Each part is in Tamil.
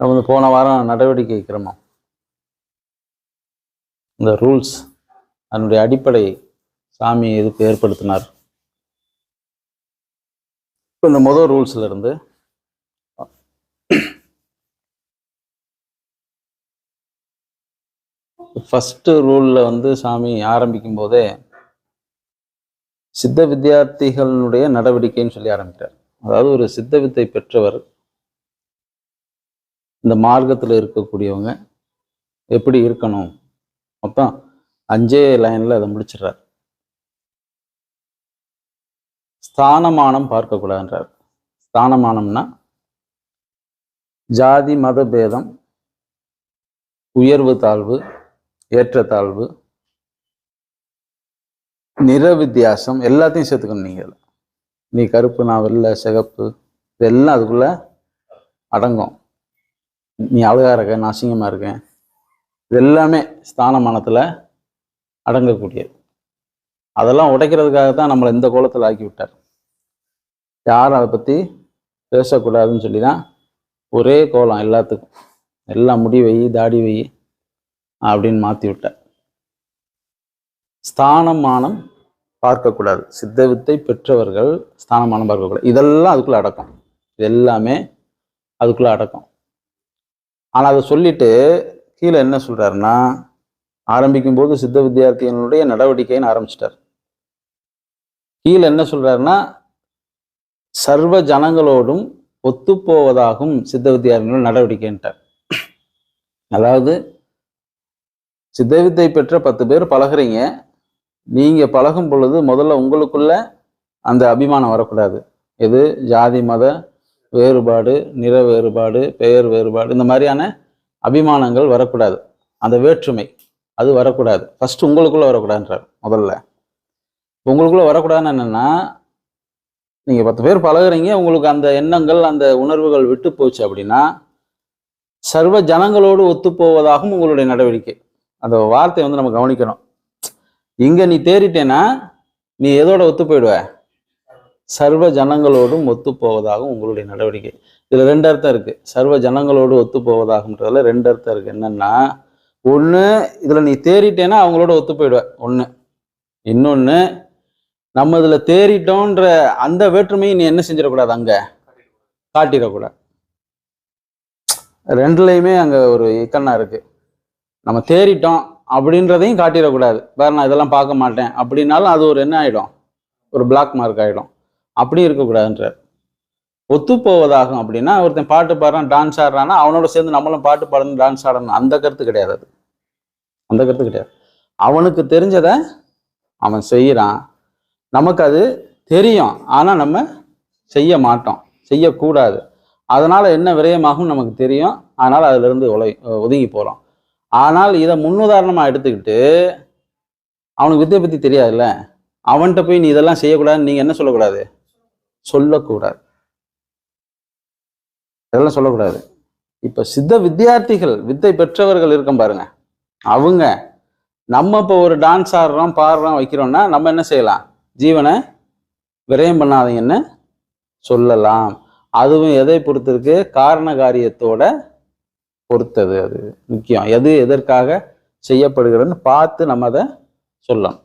நம்ம போன வாரம் நடவடிக்கை கிரமம் இந்த ரூல்ஸ் அதனுடைய அடிப்படை சாமி எதுக்கு ஏற்படுத்தினார்? இப்போ இந்த முதல் ரூல்ஸ்ல இருந்து ஃபஸ்ட்டு ரூலில் வந்து சாமி ஆரம்பிக்கும் போதே சித்த வித்தியார்த்திகளுடைய நடவடிக்கைன்னு சொல்லி ஆரம்பித்தார் அதாவது ஒரு சித்த வித்தை பெற்றவர் இந்த மார்க்கத்தில் இருக்கக்கூடியவங்க எப்படி இருக்கணும்? மொத்தம் அஞ்சே லைனில் அதை முடிச்சிடுறார். ஸ்தானமானம் பார்க்கக்கூடாதுன்றார். ஸ்தானமானம்னா ஜாதி மத பேதம் உயர்வு தாழ்வு ஏற்றத்தாழ்வு நிற வித்தியாசம் எல்லாத்தையும் சேர்த்துக்கணும் நீங்கள் நீ கருப்பு நான் வெள்ளை சிகப்பு இதெல்லாம் அதுக்குள்ள அடங்கும். நீ அழகா இருக்க நான் அசிங்கமா இருக்கேன். இது எல்லாமே ஸ்தானமானத்தில் அடங்கக்கூடியது. அதெல்லாம் உடைக்கிறதுக்காக தான் நம்மளை இந்த கோலத்தில் ஆக்கி விட்டார் யாரும் அதை பற்றி பேசக்கூடாதுன்னு சொல்லி தான் ஒரே கோலம் எல்லாத்துக்கும். எல்லாம் முடி வை தாடி வை அப்படின்னு மாற்றி விட்டார் ஸ்தானமானம் பார்க்கக்கூடாது. சித்த வித்தை பெற்றவர்கள் ஸ்தானமானம் பார்க்கக்கூடாது. இதெல்லாம் அதுக்குள்ள அடக்கம். இது எல்லாமே அதுக்குள்ள அடக்கம். ஆனால் அதை சொல்லிட்டு கீழே என்ன சொல்கிறாருன்னா ஆரம்பிக்கும் போது சித்த வித்தியார்த்திகளுடைய நடவடிக்கைன்னு ஆரம்பிச்சிட்டார். கீழே என்ன சொல்கிறாருன்னா சர்வ ஜனங்களோடும் ஒத்துப்போவதாகும் சித்த வித்தியார்த்திகள் நடவடிக்கைன்ட்டார். அதாவது சித்த வித்தை பெற்ற பத்து பேர் பழகுறீங்க நீங்கள் பழகும் பொழுது முதல்ல உங்களுக்குள்ள அந்த அபிமானம் வரக்கூடாது. எது? ஜாதி மத வேறுபாடு நிற வேறுபாடு பெயர் வேறுபாடு இந்த மாதிரியான அபிமானங்கள் வரக்கூடாது. அந்த வேற்றுமை அது வரக்கூடாது. ஃபர்ஸ்ட் உங்களுக்குள்ளே வரக்கூடாதுன்றார் முதல்ல. உங்களுக்குள்ளே வரக்கூடாதுன்னு என்னென்னா நீங்கள் பத்து பேர் பழகுறீங்க உங்களுக்கு அந்த எண்ணங்கள் அந்த உணர்வுகள் விட்டு போச்சு அப்படின்னா சர்வ ஜனங்களோடு ஒத்துப்போவதாகவும் உங்களுடைய நடவடிக்கை. அந்த வார்த்தையை வந்து நம்ம கவனிக்கணும். இங்கே நீ தேறிட்டேன்னா நீ எதோட ஒத்து போயிடுவ? சர்வ ஜனங்களோடும் ஒத்து போவதாகவும் உங்களுடைய நடவடிக்கை. இதில் ரெண்டு அர்த்தம் இருக்குது சர்வ ஜனங்களோடு ஒத்து போவதாகும்ன்றதுல ரெண்டு அர்த்தம் இருக்குது என்னென்னா ஒன்று இதில் நீ தேறிட்டேன்னா அவங்களோட ஒத்து போயிடுவேன் ஒன்று இன்னொன்று நம்ம இதில் தேறிட்டோன்ற அந்த வேற்றுமையை நீ என்ன செஞ்சிடக்கூடாது அங்கே? காட்டிடக்கூடாது. ரெண்டுலேயுமே அங்கே ஒரு இக்கண்ணா இருக்குது நம்ம தேறிட்டோம் அப்படின்றதையும் காட்டிடக்கூடாது. வேற நான் இதெல்லாம் பார்க்க மாட்டேன் அப்படின்னாலும் அது ஒரு என்ன ஆகிடும் ஒரு பிளாக் மார்க் ஆகிடும் அப்படி இருக்கக்கூடாதுன்றார். ஒத்து போவதாகும் அப்படின்னா ஒருத்தன் பாட்டு பாடுறான் டான்ஸ் ஆடுறான்னா அவனோட சேர்ந்து நம்மளும் பாட்டு பாடணும் டான்ஸ் ஆடணும் அந்த கருத்து கிடையாது அது. அந்த கருத்து கிடையாது. அவனுக்கு தெரிஞ்சதை அவன் செய்கிறான். நமக்கு அது தெரியும். ஆனால் நம்ம செய்ய மாட்டோம். செய்யக்கூடாது. அதனால் என்ன விரயமாகும் நமக்கு தெரியும். அதனால் அதிலிருந்து உலை ஒதுங்கி போகிறோம் ஆனால் இதை முன்னுதாரணமாக எடுத்துக்கிட்டு அவனுக்கு வித்தியை பற்றி தெரியாதுல்ல? அவன்கிட்ட போய் நீ இதெல்லாம் செய்யக்கூடாதுன்னு நீங்கள் என்ன சொல்லக்கூடாது? சொல்லக்கூடாது. இதெல்லாம் சொல்லக்கூடாது. இப்ப சித்த வித்தியார்த்திகள் வித்தை பெற்றவர்கள் இருக்கும் பாருங்க. அவங்க நம்ம இப்போ ஒரு டான்ஸ் ஆடுறோம் பாடுறோம் வைக்கிறோம்னா நம்ம என்ன செய்யலாம்? ஜீவனை விரயம் பண்ணாதீங்கன்னு சொல்லலாம். அதுவும் எதை பொறுத்திருக்கு? காரண காரியத்தோட பொறுத்தது அது. முக்கியம். எது எதற்காக செய்யப்படுகிறதுன்னு பார்த்து நம்ம அதை சொல்லணும்.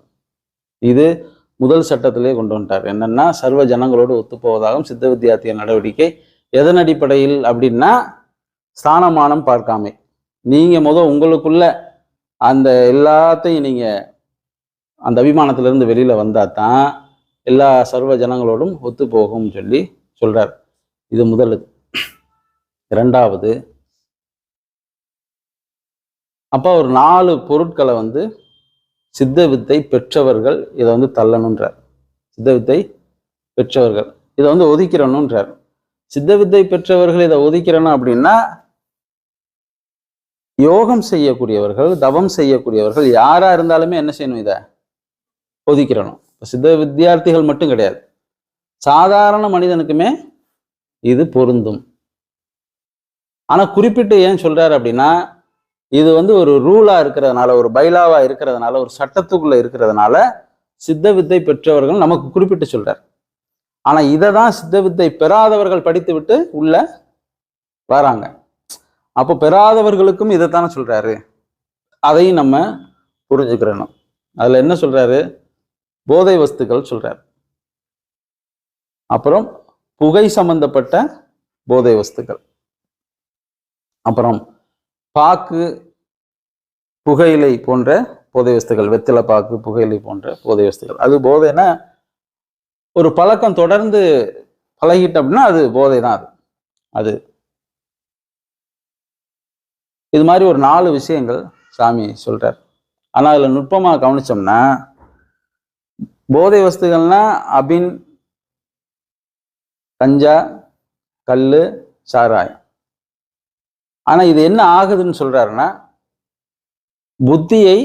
இது முதல் சட்டத்திலே கொண்டு வந்துட்டார். என்னன்னா சர்வ ஜனங்களோடு ஒத்துப்போவதாகவும் சித்த வித்தியார்த்திய நடவடிக்கை எதன் அடிப்படையில் அப்படின்னா ஸ்தானமானம் பார்க்காமை. நீங்கள் முத உங்களுக்குள்ள அந்த எல்லாத்தையும் நீங்கள் அந்த அபிமானத்திலிருந்து வெளியில் வந்தால் தான் எல்லா சர்வ ஜனங்களோடும் ஒத்து போகும் சொல்லி சொல்கிறார் இது முதல் இரண்டாவது அப்போ ஒரு நாலு பொருட்களை வந்து சித்த வித்தை பெற்றவர்கள் இதை வந்து தள்ளணுன்றார் சித்த வித்தை பெற்றவர்கள். இதை வந்து ஒதுக்கிறணுன்றார் சித்த வித்தை பெற்றவர்கள் இதை ஒதுக்கிறணும் அப்படின்னா யோகம் செய்யக்கூடியவர்கள் தவம் செய்யக்கூடியவர்கள் யாரா இருந்தாலுமே என்ன செய்யணும் இதை? ஒதுக்கிறணும். சித்த வித்தியார்த்திகள் மட்டும் கிடையாது. சாதாரண மனிதனுக்குமே இது பொருந்தும். ஆனா குறிப்பிட்டு ஏன் சொல்றாரு அப்படின்னா இது வந்து ஒரு ரூலா இருக்கிறதுனால ஒரு பைலாவா இருக்கிறதுனால ஒரு சட்டத்துக்குள்ள இருக்கிறதுனால சித்த வித்தை பெற்றவர்கள் நமக்கு குறிப்பிட்டு சொல்றார். ஆனா இதை தான் சித்த வித்தை பெறாதவர்கள் படித்து விட்டு உள்ள வராங்க. அப்போ பெறாதவர்களுக்கும் இதைத்தானே சொல்றாரு. அதையும் நம்ம புரிஞ்சுக்கிறணும். அதுல என்ன சொல்றாரு? போதை வஸ்துக்கள் சொல்றாரு. அப்புறம் புகை சம்பந்தப்பட்ட போதை வஸ்துக்கள். அப்புறம் பாக்கு புகையிலை போன்ற போதை வஸ்துக்கள் வெத்தலை பாக்கு புகையிலை போன்ற போதை வஸ்துக்கள் அது போதைன்னா ஒரு பழக்கம் தொடர்ந்து பழகிட்ட அப்படின்னா அது போதை தான் அது. அது. இது மாதிரி ஒரு நாலு விஷயங்கள் சாமி சொல்றார். ஆனால் அதில் நுட்பமாக கவனிச்சோம்னா போதை வஸ்துகள்னா அபின் கஞ்சா கல் சாராயம். ஆனால் இது என்ன ஆகுதுன்னு சொல்கிறாருன்னா புத்தியை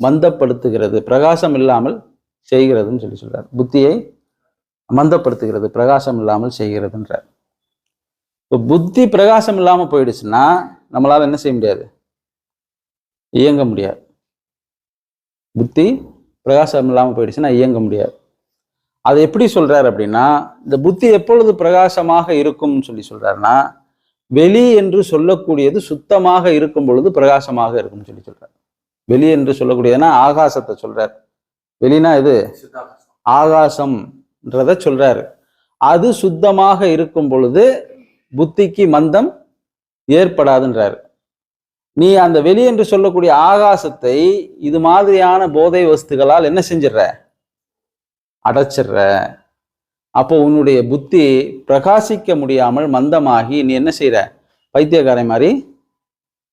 மந்தப்படுத்துகிறது பிரகாசம் இல்லாமல் செய்கிறதுன்னு சொல்லி சொல்கிறார் புத்தியை மந்தப்படுத்துகிறது பிரகாசம் இல்லாமல் செய்கிறதுன்றார். இப்போ புத்தி பிரகாசம் இல்லாமல் போயிடுச்சுன்னா நம்மளால் என்ன செய்ய முடியாது? இயங்க முடியாது. புத்தி பிரகாசம் இல்லாமல் போயிடுச்சுன்னா இயங்க முடியாது. அதை எப்படி சொல்கிறார் அப்படின்னா இந்த புத்தி எப்பொழுது பிரகாசமாக இருக்கும்னு சொல்லி சொல்கிறாருன்னா வெளி என்று சொல்லக்கூடியது சுத்தமாக இருக்கும் பொழுது பிரகாசமாக இருக்கும்னு சொல்லி சொல்றார். வெளி என்று சொல்லக்கூடியதுன்னா ஆகாசத்தை சொல்றார். வெளினா இது? ஆகாசம்ன்றத சொல்றாரு. அது சுத்தமாக இருக்கும் பொழுது புத்திக்கு மந்தம் ஏற்படாதுன்றாரு. நீ அந்த வெளி என்று சொல்லக்கூடிய ஆகாசத்தை இது மாதிரியான போதை வஸ்துகளால் என்ன செஞ்சிடுற? அடைச்சிடுற. அப்போ உன்னுடைய புத்தி பிரகாசிக்க முடியாமல் மந்தமாகி நீ என்ன செய்கிற பைத்தியக்காரை மாதிரி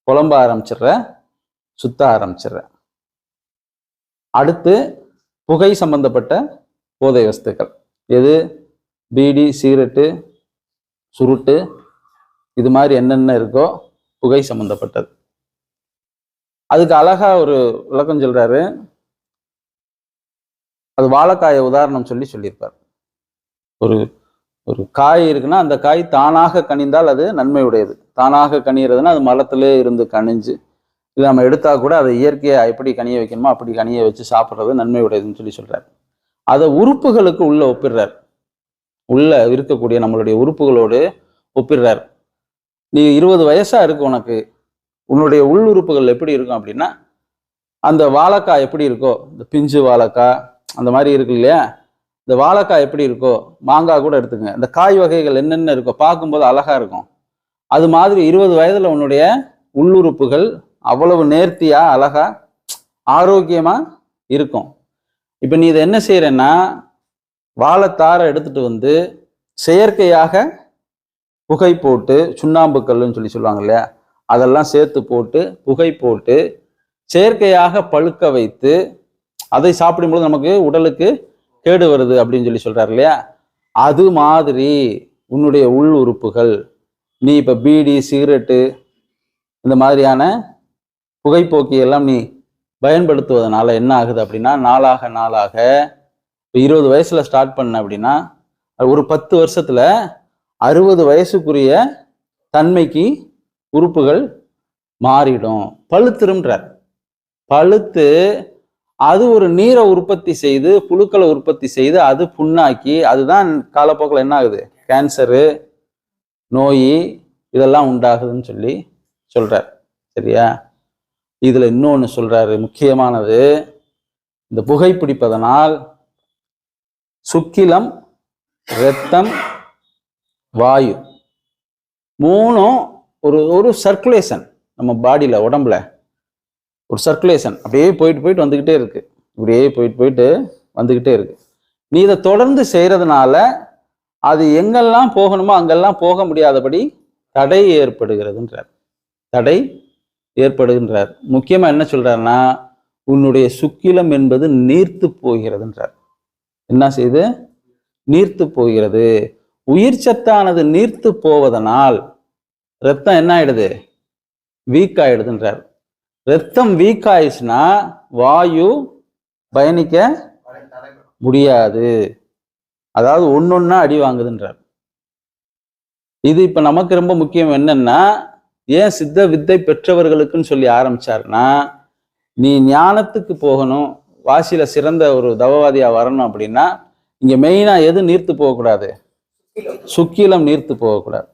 குழம்ப ஆரம்பிச்சிடுற சுத்த ஆரம்பிச்சிடுற. அடுத்து புகை சம்பந்தப்பட்ட போதை வஸ்துக்கள். எது? பீடி சிகரெட்டு சுருட்டு இது மாதிரி என்னென்ன இருக்கோ புகை சம்பந்தப்பட்டது. அதுக்கு அழகா ஒரு விளக்கம் சொல்றாரு. அது வாழைக்காய உதாரணம் சொல்லி சொல்லியிருப்பார். ஒரு ஒரு காய் இருக்குன்னா அந்த காய் தானாக கனிந்தால் அது நன்மை உடையது தானாக கனிகிறதுனா அது மரத்திலே இருந்து கனிஞ்சு இல்லை நம்ம எடுத்தால் கூட அதை இயற்கையாக எப்படி கனிய வைக்கணுமோ அப்படி கனிய வச்சு சாப்பிட்றது நன்மை உடையதுன்னு சொல்லி சொல்கிறார் அதை உறுப்புகளுக்கு உள்ள ஒப்பிடுறார். உள்ள இருக்கக்கூடிய நம்மளுடைய உறுப்புகளோடு ஒப்பிடுறார். நீ இருபது வயசாக இருக்கு உனக்கு. உன்னுடைய உள் உறுப்புகள் எப்படி இருக்கும் அப்படின்னா அந்த வாழைக்காய் எப்படி இருக்கோ இந்த பிஞ்சு வாழைக்காய் அந்த மாதிரி இருக்கு இல்லையா? இந்த வாழைக்காய் எப்படி இருக்கோ மாங்காய் கூட எடுத்துங்க இந்த காய் வகைகள் என்னென்ன இருக்கோ பார்க்கும்போது அழகா இருக்கும். அது மாதிரி இருபது வயதுல உன்னுடைய உள்ளுறுப்புகள் அவ்வளவு நேர்த்தியா அழகா ஆரோக்கியமா இருக்கும். இப்போ நீ இதை என்ன செய்கிறேன்னா வாழைத்தாரை எடுத்துட்டு வந்து செயற்கையாக புகை போட்டு சுண்ணாம்பு கல்லுன்னு சொல்லி சொல்லுவாங்க இல்லையா? அதெல்லாம் சேர்த்து போட்டு புகை போட்டு செயற்கையாக பழுக்க வைத்து அதை சாப்பிடும்போது நமக்கு உடலுக்கு கேடு வருது அப்படின்னு சொல்லி சொல்கிறார் இல்லையா? அது மாதிரி உன்னுடைய உள் உறுப்புகள் நீ இப்போ பீடி சிகரெட்டு இந்த மாதிரியான புகைப்போக்கி எல்லாம் நீ பயன்படுத்துவதனால என்ன ஆகுது அப்படின்னா நாளாக நாளாக இப்போ இருபது வயசில் ஸ்டார்ட் பண்ண அப்படின்னா ஒரு பத்து வருஷத்தில் அறுபது வயசுக்குரிய தன்மைக்கு உறுப்புகள் மாறிடும். பழுத்துரும்ன்றார். பழுத்து அது ஒரு நீரை உற்பத்தி செய்து புழுக்களை உற்பத்தி செய்து அது புண்ணாக்கி அதுதான் காலப்போக்கில் என்ன ஆகுது? கேன்சரு நோய் இதெல்லாம் உண்டாகுதுன்னு சொல்லி சொல்கிறார் சரியா? இதில் இன்னொன்று சொல்கிறாரு முக்கியமானது இந்த புகைப்பிடிப்பதனால் சுக்கிலம் இரத்தம் வாயு மூணும் ஒரு ஒரு சர்க்குலேஷன் நம்ம பாடியில் உடம்புல. ஒரு சர்க்குலேஷன் அப்படியே போயிட்டு போயிட்டு வந்துக்கிட்டே இருக்குது இப்படியே போயிட்டு போயிட்டு வந்துக்கிட்டே இருக்குது நீ இதை தொடர்ந்து செய்கிறதுனால அது எங்கெல்லாம் போகணுமோ அங்கெல்லாம் போக முடியாதபடி தடை ஏற்படுகிறதுன்றார். தடை ஏற்படுகின்றார். முக்கியமாக என்ன சொல்கிறாருன்னா உன்னுடைய சுக்கிலம் என்பது நீர்த்து போகிறதுன்றார். என்ன செய்யுது நீர்த்து போகிறது. உயிர் சத்தானது நீர்த்து போவதனால் ரத்தம் என்ன ஆயிடுது? வீக் ஆயிடுதுன்றார். ரத்தம் வீக் ஆயிடுச்சுன்னா வாயு பயணிக்க முடியாது. அதாவது ஒன்னொன்னா அடி வாங்குதுன்றார். இது இப்ப நமக்கு ரொம்ப முக்கியம் என்னன்னா ஏன் சித்த வித்தை பெற்றவர்களுக்குன்னு சொல்லி ஆரம்பிச்சாருன்னா நீ ஞானத்துக்கு போகணும் வாசியில சிறந்த ஒரு தவவாதியா வரணும் அப்படின்னா இங்க மெயினா எது நீர்த்து போகக்கூடாது? சுக்கிலம் நீர்த்து போகக்கூடாது.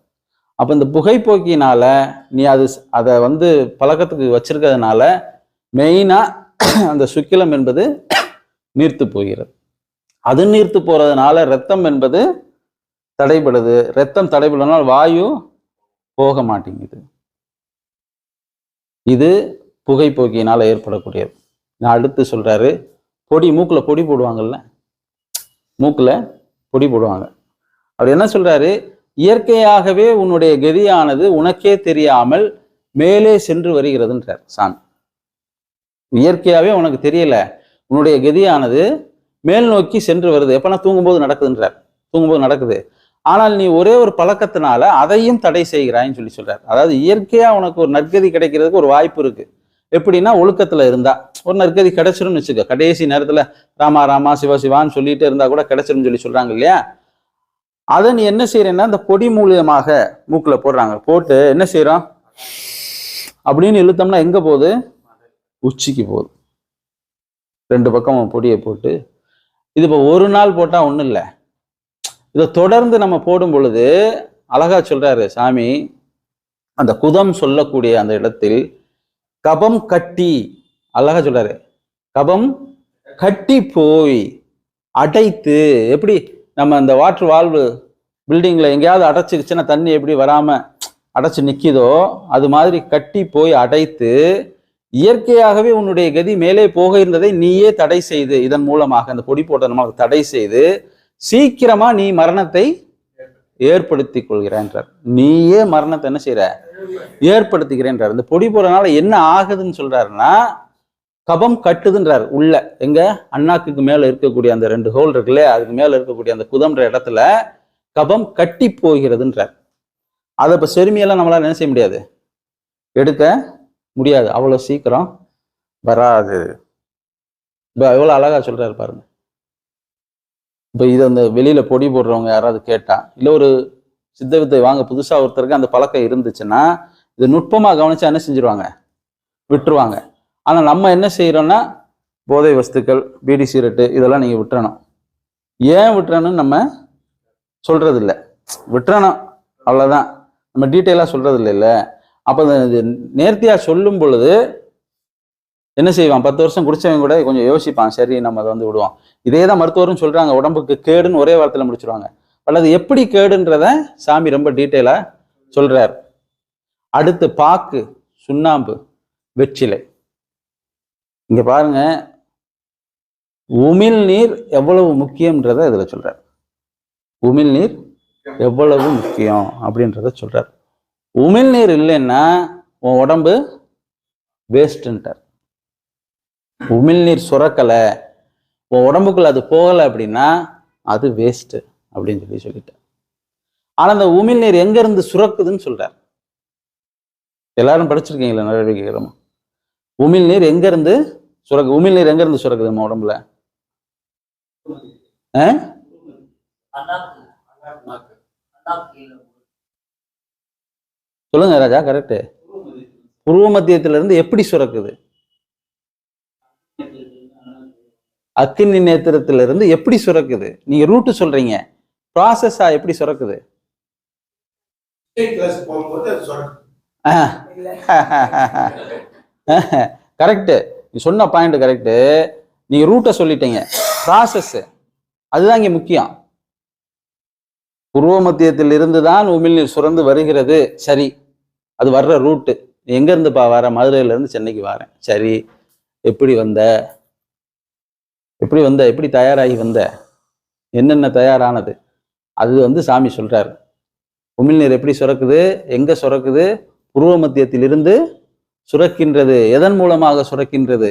அப்போ இந்த புகைப்போக்கினால நீ அது அதை வந்து பழக்கத்துக்கு வச்சிருக்கிறதுனால மெயினாக அந்த சுக்கிலம் என்பது நீர்த்து போகிறது. அது நீர்த்து போகிறதுனால ரத்தம் என்பது தடைபடுது. ரத்தம் தடைபடுறதுனால வாயு போக மாட்டேங்குது. இது புகைப்போக்கினால் ஏற்படக்கூடியது. நான் அடுத்து சொல்கிறாரு பொடி மூக்கில் பொடி போடுவாங்கல்ல? மூக்கில் பொடி போடுவாங்க. அவர் என்ன சொல்கிறாரு இயற்கையாகவே உன்னுடைய கதியானது உனக்கே தெரியாமல் மேலே சென்று வருகிறதுன்றார் சாமி. இயற்கையாகவே உனக்கு தெரியல உன்னுடைய கதியானது மேல் நோக்கி சென்று வருது. எப்பனா தூங்கும்போது நடக்குதுன்றார். தூங்கும்போது நடக்குது. ஆனால் நீ ஒரே ஒரு பழக்கத்தினால அதையும் தடை செய்கிறாய்ன்னு சொல்லி சொல்றார். அதாவது இயற்கையா உனக்கு ஒரு நற்கதி கிடைக்கிறதுக்கு ஒரு வாய்ப்பு இருக்கு. எப்படின்னா ஒழுக்கத்துல இருந்தா. ஒரு நற்கதி கிடைச்சிரும்னு வச்சுக்க. கடைசி நேரத்துல ராமா ராமா சிவா சிவான்னு சொல்லிட்டு இருந்தா கூட கிடைச்சிரும்னு சொல்லி சொல்றாங்க இல்லையா? அதை நீ என்ன செய்யறேன்னா அந்த பொடி மூலியமாக மூக்குல போடுறாங்க. போட்டு என்ன செய்யறோம் அப்படின்னு இழுத்தோம்னா எங்க போகுது? உச்சிக்கு போகுது. ரெண்டு பக்கம் பொடியை போட்டு இது இப்போ ஒரு நாள் போட்டா ஒன்றும் இல்லை. இதை தொடர்ந்து நம்ம போடும் பொழுது அழகா சொல்றாரு சாமி அந்த குதம் சொல்லக்கூடிய அந்த இடத்தில் கபம் கட்டி அழகா சொல்றாரு. கபம் கட்டி போய் அடைத்து எப்படி? நம்ம இந்த வாட்ரு வால்வு பில்டிங்கில் எங்கேயாவது அடைச்சிருச்சுன்னா தண்ணி எப்படி வராமல் அடைச்சி நிற்கிதோ அது மாதிரி கட்டி போய் அடைத்து இயற்கையாகவே உன்னுடைய கதி மேலே போக இருந்ததை நீயே தடை செய்து இதன் மூலமாக அந்த பொடி போட்ட நம்ம தடை செய்து சீக்கிரமா நீ மரணத்தை ஏற்படுத்தி கொள்கிறான்றார். நீயே மரணத்தை என்ன செய்யற ஏற்படுத்துகிறேன்றார். இந்த பொடி போடுறதுனால என்ன ஆகுதுன்னு சொல்றாருன்னா கபம் கட்டுதுன்றார் உள்ள. எங்க? அண்ணாக்கு மேல இருக்கக்கூடிய அந்த ரெண்டு ஹோல் இருக்குல்ல அதுக்கு மேல இருக்கக்கூடிய அந்த குதம்ன்ற இடத்துல கபம் கட்டி போகிறதுன்றார். அதை இப்ப செருமியெல்லாம் நம்மளால என்ன செய்ய முடியாது? எடுக்க முடியாது. அவ்வளவு சீக்கிரம் வராது. இப்போ எவ்வளவு அழகா சொல்றாரு பாருங்க. இப்ப இது அந்த வெளியில பொடி போடுறவங்க யாராவது கேட்டா இல்ல ஒரு சித்த வித்தை வாங்க புதுசா ஒருத்தருக்கு அந்த பழக்கம் இருந்துச்சுன்னா இது நுட்பமா கவனிச்சா என்ன செஞ்சிருவாங்க? விட்டுருவாங்க. ஆனால் நம்ம என்ன செய்கிறோன்னா போதை வஸ்துக்கள் பீடி சிகரெட்டு இதெல்லாம் நீங்கள் விட்டுறணும். ஏன் விட்டுறணும்னு நம்ம சொல்கிறது இல்லை விட்டுறணும். அவ்வளோதான் நம்ம டீட்டெயிலாக சொல்கிறது இல்லை. அப்போ இது சொல்லும் பொழுது என்ன செய்வான்? பத்து வருஷம் குடித்தவங்க கூட கொஞ்சம் யோசிப்பான். சரி நம்ம அதை வந்து விடுவோம். இதே தான் மருத்துவரும் சொல்கிறாங்க உடம்புக்கு கேடுன்னு ஒரே வாரத்தில் முடிச்சிருவாங்க. அல்லது எப்படி கேடுன்றத சாமி ரொம்ப டீட்டெயிலாக சொல்கிறார் அடுத்து பாக்கு சுண்ணாம்பு வெற்றிலை. இங்க பாருங்க. உமிழ் நீர் எவ்வளவு முக்கியம்ன்றத இதுல சொல்றார். உமிழ் நீர் எவ்வளவு முக்கியம் அப்படின்றத சொல்றார். உமிழ் நீர் இல்லைன்னா உன் உடம்பு வேஸ்ட்ன்ட்டார் உமிழ்நீர் சுரக்கலை. உன் உடம்புக்குள்ள அது போகலை அப்படின்னா அது வேஸ்ட்டு அப்படின்னு சொல்லி சொல்லிட்டார். ஆனால் அந்த உமிழ்நீர் நீர் எங்கேருந்து சுரக்குதுன்னு சொல்கிறார் எல்லாரும் படிச்சிருக்கீங்களா? நடவடிக்கைகளும் உமிழ் உமிழ்நீர் எங்கேருந்து சுரக்கு உமிழ்நீர் எங்க இருந்து சுரக்குது நம்ம உடம்புல? சொல்லுங்க ராஜா கரெக்டு புருவ மத்தியத்துல இருந்து எப்படி சுரக்குது? அக்கினி நேத்திரத்துல இருந்து எப்படி சுரக்குது? நீங்க ரூட்டு சொல்றீங்க. ப்ராசஸா எப்படி சுரக்குது? கரெக்டு நீ சொன்ன பாயிண்ட் கரெக்டு நீங்கள் ரூட்டை சொல்லிட்டீங்க. ப்ராசஸ்ஸு அதுதான் இங்கே முக்கியம். புருவ மத்தியத்தில் இருந்து தான் உமிழ்நீர் சுரந்து வருகிறது. சரி. அது வர்ற ரூட்டு எங்கேருந்துப்பா வர? மதுரையிலேருந்து சென்னைக்கு வரேன். சரி. எப்படி வந்த? எப்படி வந்த? எப்படி தயாராகி வந்த? என்னென்ன தயாரானது? அது வந்து சாமி சொல்கிறார் உமிழ்நீர் எப்படி சுரக்குது? எங்கே சுரக்குது? பூர்வ மத்தியத்திலிருந்து சுரக்கின்றது. எதன் மூலமாக சுரக்கின்றது?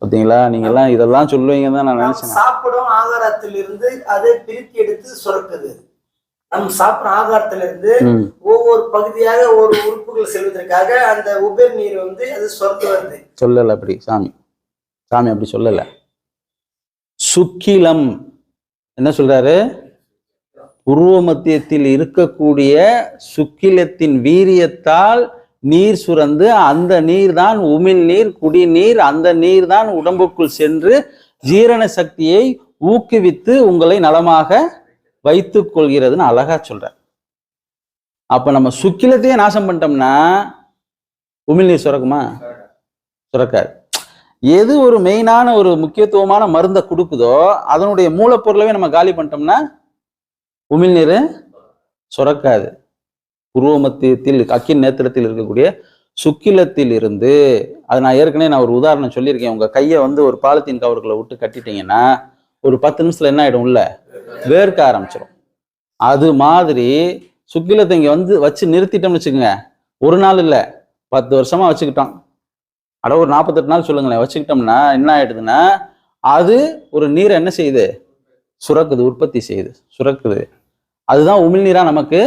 பார்த்தீங்களா நீங்க எல்லாம் இதெல்லாம் சொல்லுவீங்கன்னு தான் நான் நினைச்சேன். சாப்பிடும் ஆகாரத்திலிருந்து அதை பிரித்து எடுத்து சுரக்குது. நம் சாப்பிடும் ஆகாரத்திலிருந்து ஒவ்வொரு பகுதியாக ஒரு உறுப்புகள் செல்வதற்காக அந்த உபர் நீர் வந்து அது சுரந்து வருது. சொல்லல அப்படி சாமி. சாமி அப்படி சொல்லல. சுக்கிலம். என்ன சொல்றாரு? உருவ மத்தியத்தில் இருக்கக்கூடிய சுக்கிலத்தின் வீரியத்தால் நீர் சுரந்து அந்த நீர் தான் உமிழ் நீர் குடிநீர் அந்த நீர் தான் உடம்புக்குள் சென்று ஜீரண சக்தியை ஊக்குவித்து உங்களை நலமாக வைத்து கொள்கிறதுன்னு அழகா சொல்ற அப்ப நம்ம சுக்கிலத்தையே நாசம் பண்ணிட்டோம்னா உமிழ்நீர் சுரக்குமா? சுரக்காது. எது ஒரு மெயினான ஒரு முக்கியத்துவமான மருந்தை கொடுக்குதோ அதனுடைய மூலப்பொருளவே நம்ம காலி பண்ணிட்டோம்னா உமிழ்நீர் சுரக்காது. புருவ மத்தியத்தில் அக்கின் நேத்திரத்தில் இருக்கக்கூடிய சுக்கிலத்தில் இருந்து அது நான் ஏற்கனவே நான் ஒரு உதாரணம் சொல்லியிருக்கேன். உங்கள் கையை வந்து ஒரு பாலித்தீன் கவர்களை விட்டு கட்டிட்டீங்கன்னா ஒரு பத்து நிமிஷத்தில் என்ன ஆகிடும் உள்ள? வேர்க்க ஆரம்பிச்சிடும் அது மாதிரி சுக்கிலத்தை இங்கே வந்து வச்சு நிறுத்திட்டோம்னு வச்சுக்கோங்க. ஒரு நாள் இல்லை பத்து வருஷமாக வச்சுக்கிட்டோம். அட ஒரு நாற்பத்தெட்டு நாள் சொல்லுங்களேன். வச்சுக்கிட்டோம்னா என்ன ஆயிடுதுன்னா அது ஒரு நீரை என்ன செய்யுது? சுரக்குது உற்பத்தி செய்யுது. சுரக்குது. அதுதான் உமிழ்நீரா நமக்கு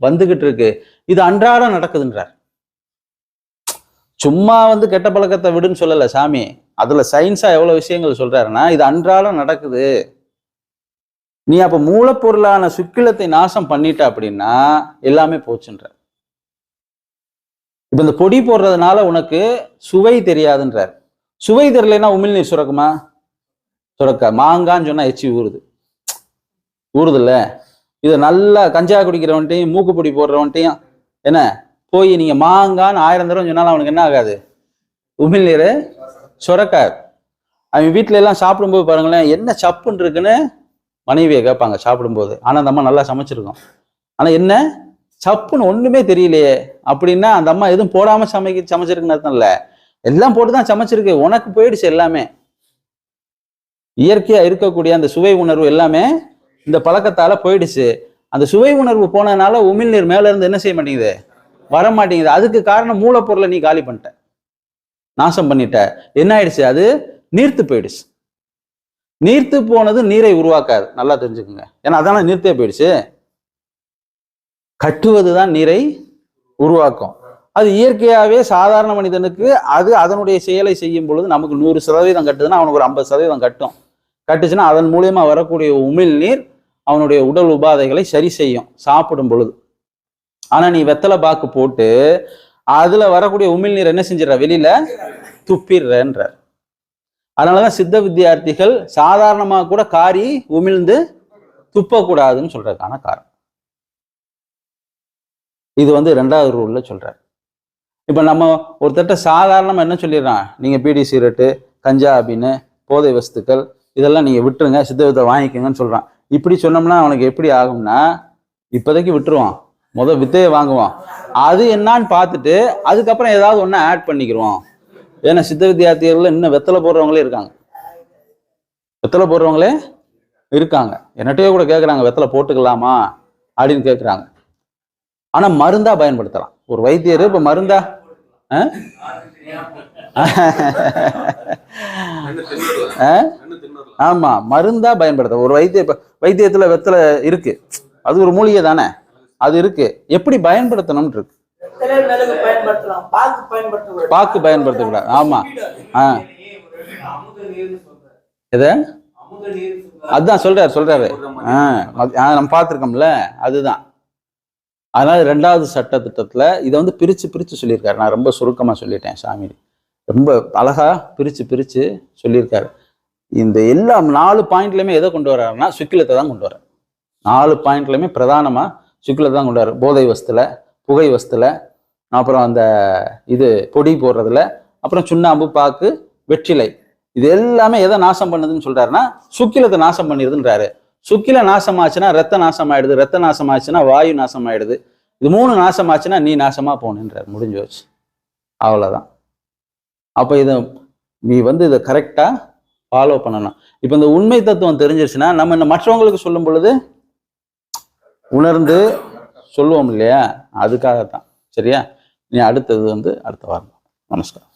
வந்துகிட்டு இருக்கு இது அன்றாடம் நடக்குதுன்றார். சும்மா வந்து கெட்ட பழக்கத்தை விடுன்னு சொல்லல சாமி. அதுல சயின்ஸா எவ்வளவு விஷயங்கள் சொல்றாருன்னா இது அன்றாடம் நடக்குது. நீ அப்ப மூலப்பொருளான சுக்கிலத்தை நாசம் பண்ணிட்ட அப்படின்னா எல்லாமே போச்சுன்ற இப்ப இந்த பொடி போடுறதுனால உனக்கு சுவை தெரியாதுன்றார். சுவை தெரியலைன்னா உமிழ்நீர் சுரக்குமா? சுரக்கா. மாங்கான்னு சொன்னா எச்சி ஊறுது. ஊறுதுல்ல. இதை நல்லா கஞ்சா குடிக்கிறவன்ட்டையும் மூக்குப்பொடி போடுறவன்ட்டையும் என்ன? போய் நீங்கள் மாங்கான்னு ஆயிரம் தடவை சொன்னாலும் அவனுக்கு என்ன ஆகாது? உமிழ்நீர் சுரக்காது அவன் வீட்டில எல்லாம் சாப்பிடும்போது பாருங்களேன் என்ன சப்புன்னு இருக்குன்னு மனைவியை கேட்பாங்க சாப்பிடும்போது. ஆனால் அந்த அம்மா நல்லா சமைச்சிருக்கோம். ஆனால் என்ன? சப்புன்னு ஒன்றுமே தெரியலையே. அப்படின்னா அந்த அம்மா எதுவும் போடாமல் சமைக்க சமைச்சிருக்குன்னு அர்த்தம் இல்லை. எல்லாம் போட்டு தான் சமைச்சிருக்கு. உனக்கு போயிடுச்சு எல்லாமே. இயற்கையாக இருக்கக்கூடிய அந்த சுவை உணர்வு எல்லாமே இந்த பழக்கத்தால போயிடுச்சு. அந்த சுவை உணர்வு போனதுனால உமிழ்நீர் மேல இருந்து என்ன செய்ய மாட்டேங்குது? வர மாட்டேங்குது. அதுக்கு காரணம் மூலப்பொருளை நீ காலி பண்ணிட்ட. நாசம் பண்ணிட்ட. என்ன ஆயிடுச்சு? அது நீர்த்து போயிடுச்சு. நீர்த்து போனது நீரை உருவாக்காது. நல்லா தெரிஞ்சுக்கோங்க. ஏன்னா அதான நீர்த்தே போயிடுச்சு. கட்டுவதுதான் நீரை உருவாக்கும். அது இயற்கையாகவே சாதாரண மனிதனுக்கு அது அதனுடைய செயலை செய்யும் பொழுது நமக்கு நூறு சதவீதம் கட்டுதுன்னா அவனுக்கு ஒரு ஐம்பது சதவீதம் கட்டும். கட்டுச்சுன்னா அதன் மூலியமா வரக்கூடிய உமிழ்நீர் அவனுடைய உடல் உபாதைகளை சரி செய்யும் சாப்பிடும் பொழுது. ஆனா நீ வெத்தலை பாக்கு போட்டு அதுல வரக்கூடிய உமிழ்நீர் என்ன செஞ்சிடற? வெளியில துப்பிடுறன்றார். அதனாலதான் சித்த வித்தியார்த்திகள் சாதாரணமா கூட காரி உமிழ்ந்து துப்பக்கூடாதுன்னு சொல்றதுக்கான காரணம். இது வந்து ரெண்டாவது ரூல்ல சொல்றார். இப்ப நம்ம ஒருத்தட்ட சாதாரணமா என்ன சொல்லிடுறான்? நீங்க பீடி சிகரெட்டு கஞ்சா அப்படின்னு போதை வஸ்துக்கள் இதெல்லாம் நீங்க விட்டுருங்க சித்த வித்தை வாங்கிக்கோங்கன்னு சொல்றான். இப்படி சொன்னோம்னா அவனுக்கு எப்படி ஆகும்னா இப்போதைக்கு விட்டுருவான். முத வித்தையை வாங்குவான். அது என்னான்னு பார்த்துட்டு அதுக்கப்புறம் ஏதாவது ஒன்று ஆட் பண்ணிக்கிறோம் ஏன்னா சித்த வித்தியார்த்திகள்ல இன்னும் வெத்தலை போடுறவங்களே இருக்காங்க. வெத்தலை போடுறவங்களே இருக்காங்க. என்னட்டையோ கூட கேட்குறாங்க வெத்தலை போட்டுக்கலாமா? அப்படின்னு கேட்குறாங்க ஆனா மருந்தா பயன்படுத்தலாம். ஒரு வைத்தியர் இப்ப மருந்தா? ஆமா மருந்தா பயன்படுத்த ஒரு வைத்திய வைத்தியத்துல வெத்தலை இருக்கு. அது ஒரு மூலிகை தானே? அது இருக்கு. எப்படி பயன்படுத்தணும்னு இருக்கு. பயன்படுத்தலாம் பாக்கு பயன்படுத்தக்கூடாது. பாக்கு பயன்படுத்தக்கூடாது ஆமா. ஆ. எத? அதுதான் சொல்றாரு சொல்றாரு. ஆ, நம்ம பார்த்துருக்கோம்ல அதுதான். அதனால ரெண்டாவது சட்ட திட்டத்துல இதை வந்து பிரிச்சு பிரிச்சு சொல்லியிருக்காரு. நான் ரொம்ப சுருக்கமா சொல்லிட்டேன் சாமி. ரொம்ப அழகா பிரிச்சு பிரிச்சு சொல்லியிருக்காரு. இந்த எல்லா நாலு பாயிண்ட்லையுமே எதை கொண்டு வர்றாருன்னா சுக்கிலத்தை தான் கொண்டு வர நாலு பாயிண்ட்லையுமே பிரதானமாக சுக்கிலத்தை தான் கொண்டு வர்றார். போதை வஸ்துல புகை வஸ்துல அப்புறம் அந்த இது பொடி போடுறதுல அப்புறம் சுண்ணாம்பு பாக்கு வெற்றிலை. இது எல்லாமே எதை நாசம் பண்ணுதுன்னு சொல்றாருன்னா சுக்கிலத்தை நாசம் பண்ணிடுதுன்றாரு. சுக்கில நாசம் ஆச்சுன்னா ரத்த நாசம் ஆயிடுது ரத்த நாசம் ஆச்சுன்னா வாயு நாசம் ஆயிடுது இது மூணு நாசம் ஆச்சுன்னா நீ நாசமா போகணுன்றார் முடிஞ்சு வச்சு அவ்வளோதான் அப்போ இதை நீ வந்து இதை கரெக்டாக ஃபாலோ பண்ணணும். இப்போ இந்த உண்மை தத்துவம் தெரிஞ்சிருச்சுன்னா நம்ம இந்த மற்றவங்களுக்கு சொல்லும் பொழுது உணர்ந்து சொல்லுவோம் இல்லையா? அதுக்காகத்தான். சரியா? நீ அடுத்தது வந்து அடுத்த வாரம். நமஸ்காரம்.